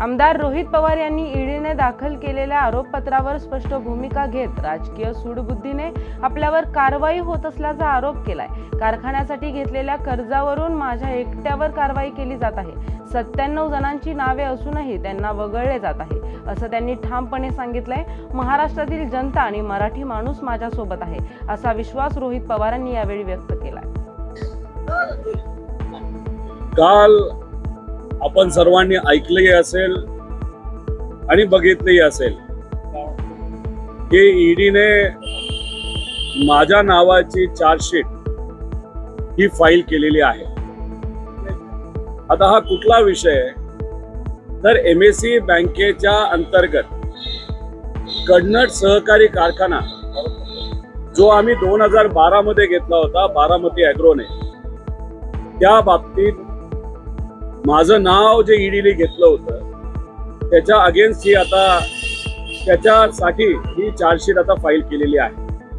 आमदार रोहित पवार यांनी ईडीने दाखल केलेल्या आरोपपत्रावर स्पष्ट भूमिका घेत राजकीय सूडबुद्धीने आपल्यावर कारवाई होत असल्याचा आरोप केलाय. कारखान्यासाठी घेतलेल्या कर्जावरून माझ्या एकट्यावर कारवाई केली जात आहे. सत्त्याण्णव जणांची नावे असूनही त्यांना वगळले जात आहे असं त्यांनी ठामपणे सांगितलंय. महाराष्ट्रातील जनता आणि मराठी माणूस माझ्यासोबत आहे असा विश्वास रोहित पवारांनी यावेळी व्यक्त केलाय. काल आपण सर्वांनी ऐकलंही असेल आणि बघितलंही असेल. की ईडीने माझ्या नावाची चार्जशीट ही फाईल केलेली आहे. आता हा कुठला विषय तर एम एस सी बँकेच्या अंतर्गत कडनट सहकारी कारखाना जो आम्ही दोन हजार बारा मध्ये घेतला होता बारामती अॅग्रोने त्या बाबतीत माझं नाव जे ईडीने घेतलं होतं त्याच्या अगेन्स्ट ही आता त्याच्यासाठी ही चार्जशीट आता फाईल केलेली आहे.